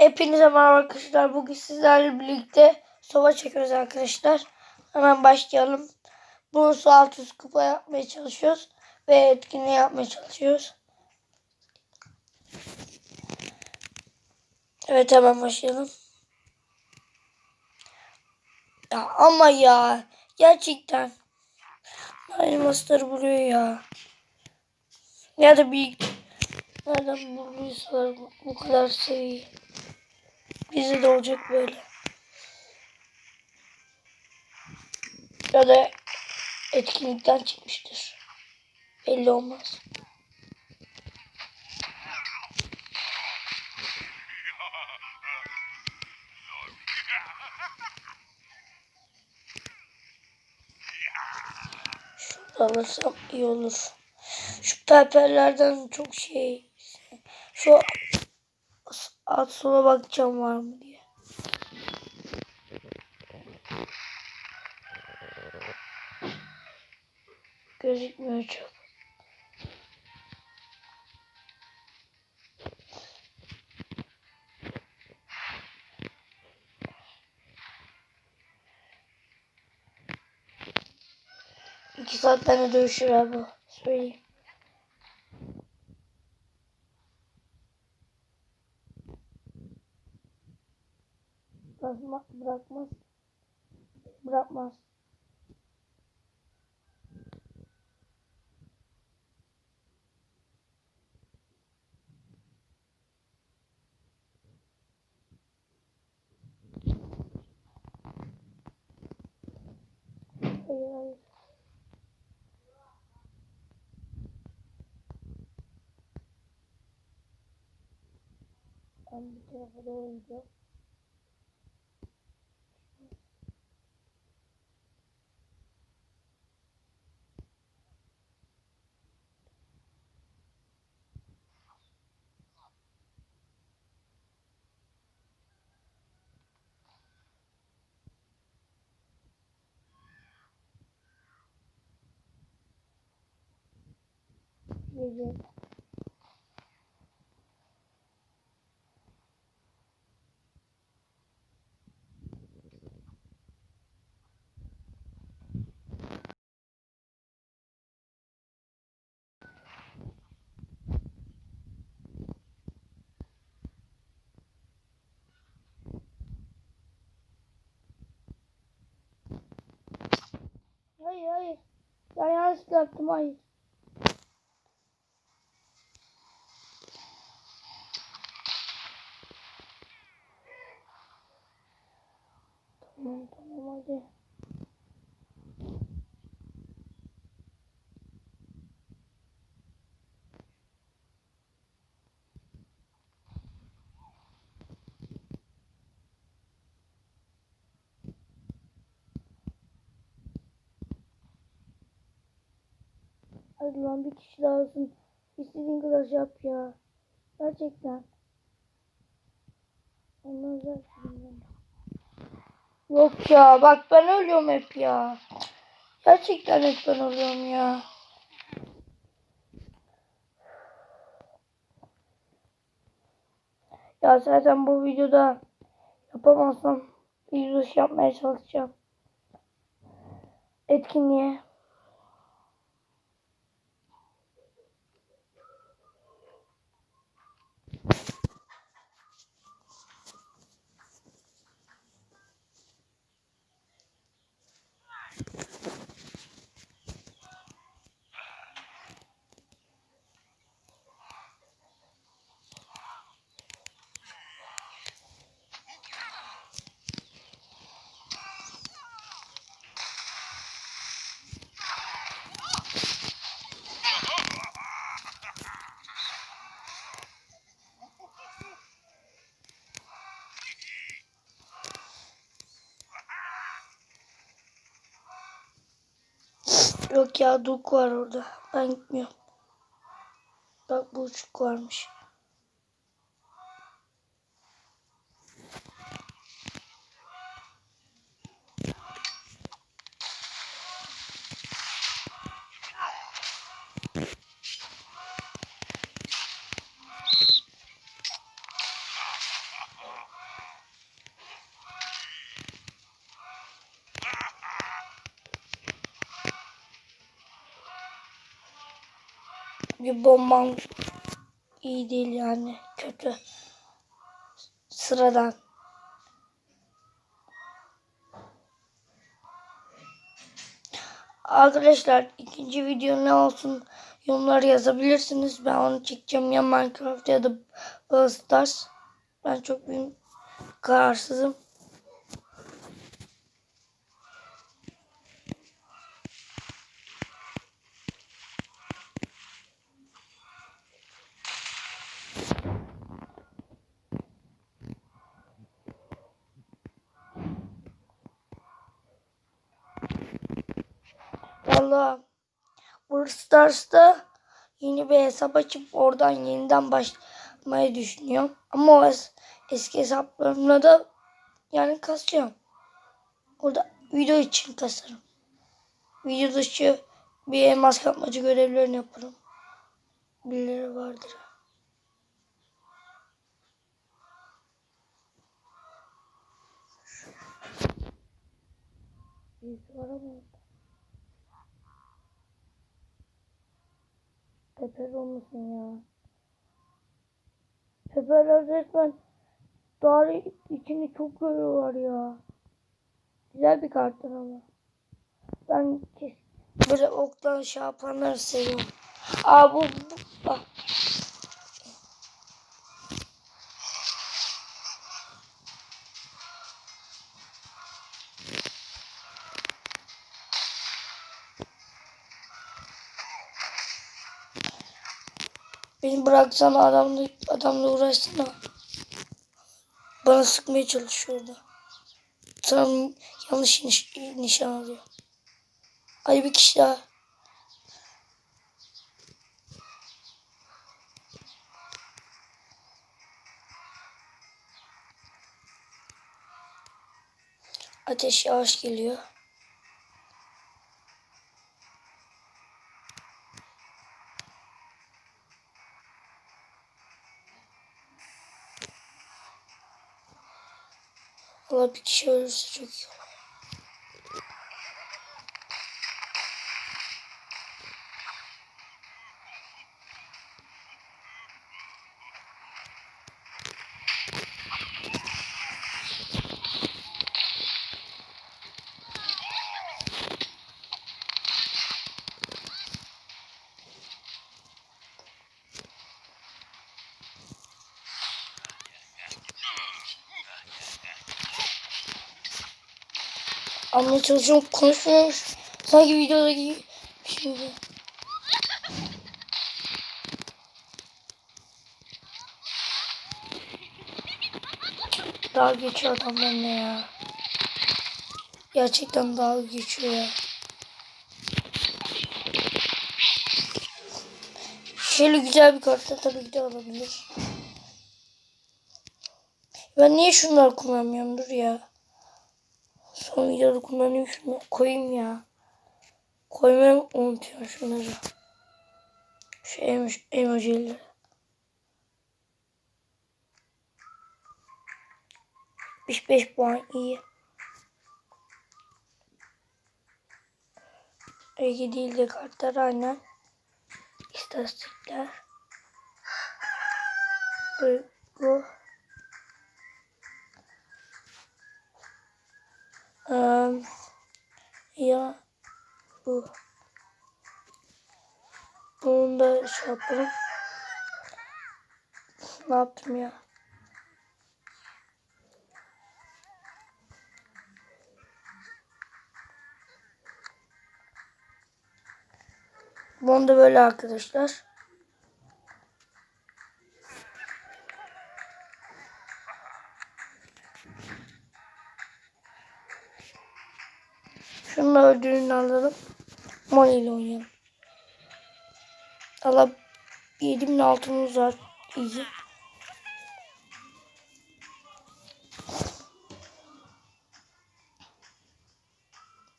Hepinize merhaba arkadaşlar. Bugün sizlerle birlikte sova çekiyoruz arkadaşlar. Hemen başlayalım. Bu su altı üst kupa yapmaya çalışıyoruz. Ve etkinliği yapmaya çalışıyoruz. Evet hemen başlayalım. Ya ama ya. Gerçekten. Elmasları buluyor ya. Ya da bir nereden bulduysalar bu, bu kadar seviye. Bize de olacak böyle. Ya da etkinlikten çıkmıştır. Belli olmaz. Alırsam iyi olur. Şu perperlerden çok şey. Şu alt sola bakacağım var mı diye. Gözükmüyor çok. İki saatten de dövüşür abi. Söyleyeyim. Bırakma, bırakmaz. Bırakmaz. Hayır hayır. Ben bir tarafa doğru gidiyorum. Gece. Hayır hayır. Ya yanlış yaptım hayır. Tamam tamam hadi. Hadi bir kişi daha olsun. İstediğin kadar yap ya. Gerçekten. Ondan zaten. Yok ya bak ben ölüyorum hep ya. Gerçekten hep ben ölüyorum ya. Ya zaten bu videoda yapamazsam yüzbaşı yapmaya çalışacağım. Etkinliğe. Yok ya duk var orada. Ben gitmiyorum. Bak bu uçuk varmış. Bir bombam iyi değil yani. Kötü. Sıradan. Arkadaşlar ikinci video ne olsun yorumları yazabilirsiniz. Ben onu çekeceğim ya Minecraft ya da Brawl Stars. Ben çok büyük kararsızım. Valla Brawl Stars'ta yeni bir hesap açıp oradan yeniden başlamayı düşünüyorum. Ama o es- eski hesaplarımla da yani kasacağım. Orada video için kasarım. Video dışı bir elmas kapmacı görevlerini yaparım. Birileri vardır. Ama Peper olmasın ya. Peperler resmen Dağ içini çok görüyorlar ya. Güzel bir kartlar ama. Ben böyle oktan şey seviyorum. Aa bu, bu bak. Beni bıraksana adamla, adamla uğraşsana. Bana sıkmaya çalışıyordu. Sanırım yanlış niş, nişan alıyor. Hadi bir kişi daha. Ateş yavaş geliyor. Valla bir kişi ölürse çok iyi. Anlamaya çalışıyorum konuşmuyormuş. Sanki videodaki şimdi. Daha geçiyor adam benimle ya. Gerçekten daha geçiyor ya. Şöyle güzel bir kartta tabii ki de alabilir. Ben niye şunları kullanmıyorum dur ya. Videoda kullanayım şunu koyayım ya. Koymayı unutuyorum şunları. Şu emoji, emojileri. Beş beş puan iyi. Ege değil de kartlar aynen. İstatistikler. Bu. Um, ya bu. Bunu da şey yapalım. Ne yaptım ya? Böyle arkadaşlar. Şunu da ödülünü alalım. Molly ile oynayalım. Allah 7000 altımız var. İyi.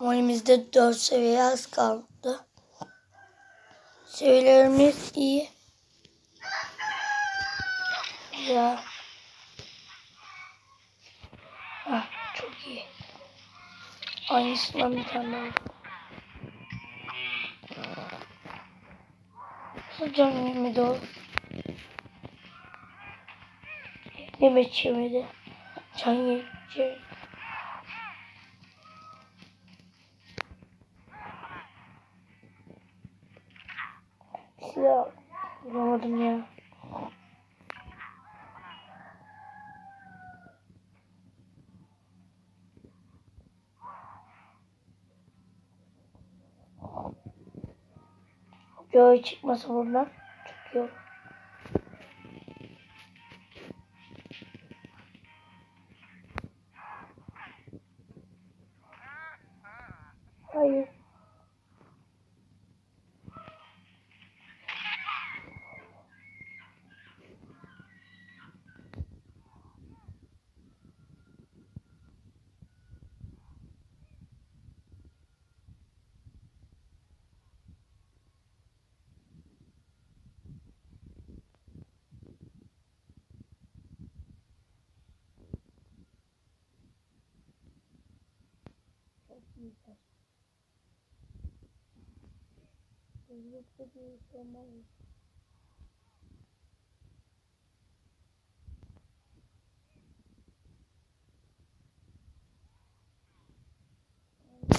Molly'mizde 4 seviye az kaldı. Seviyelerimiz iyi. Ya. Ah, çok iyi. Aynısından bir tane daha. Can yemedi o. Yemek yemedi. Can yemedi. Göğe çıkmasa bunlar. Çok iyi olur. Güzel. Yoksa bir şey olmaz.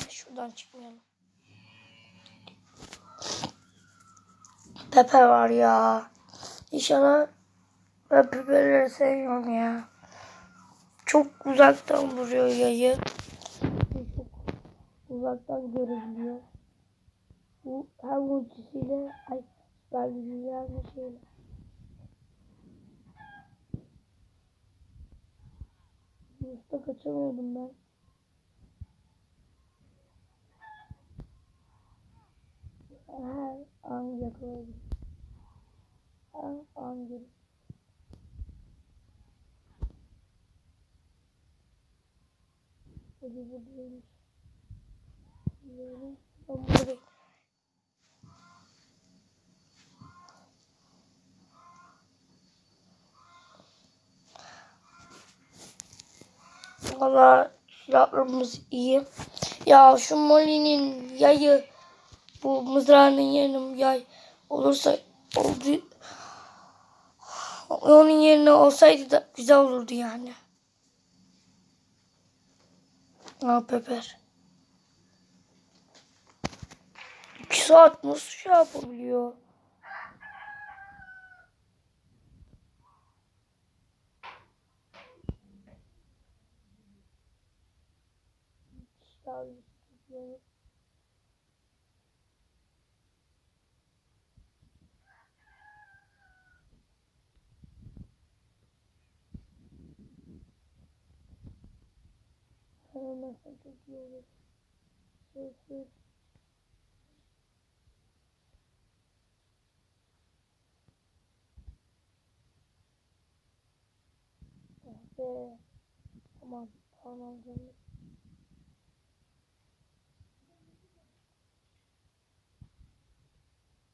Şuradan çıkmayalım. Pepe var ya. İnşallah ben Pepe'leri seviyorum ya. Çok uzaktan vuruyor yayı. Uzaktan görebiliyor. Bu hem ultisiyle ay süper gücüyle hem de şeyle. Usta kaçamıyordum ben. Her an yakaladım. Her an gelip. Hadi buradaymış bilmiyorum. Ben. Valla silahlarımız iyi. Ya şu Molly'nin yayı bu mızrağının yerine yay olursa oldu onun yerine olsaydı da güzel olurdu yani. Al Pepper. 2 saat nasıl şey yapabiliyor? Olmasa çok iyi olur. Sessiz. Be. Tamam. Tamam canım.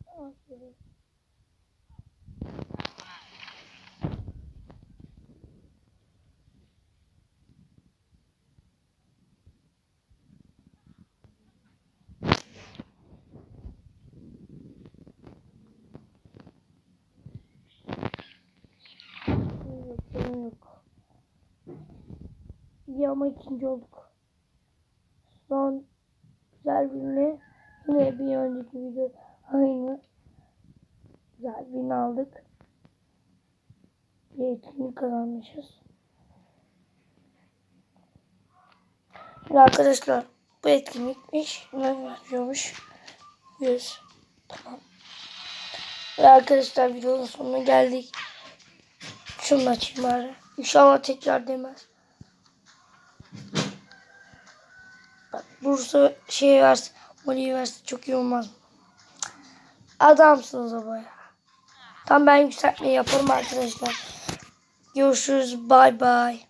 Aferin. Yok, sorun yok. İyi ama ikinci olduk. Son güzel birine yine bir önceki video aynı güzel birini aldık. Bir etkinlik kazanmışız. Şimdi arkadaşlar bu etkinlikmiş. Ne yazıyormuş? 100. Tamam. Ve arkadaşlar videonun sonuna geldik. Şunu açayım bari. İnşallah tekrar demez. Bursa şey versin. Molly'yi versin çok iyi olmaz mı? Adamsınız o ya. Tam ben yükseltmeyi yaparım arkadaşlar. Görüşürüz. Bay bay.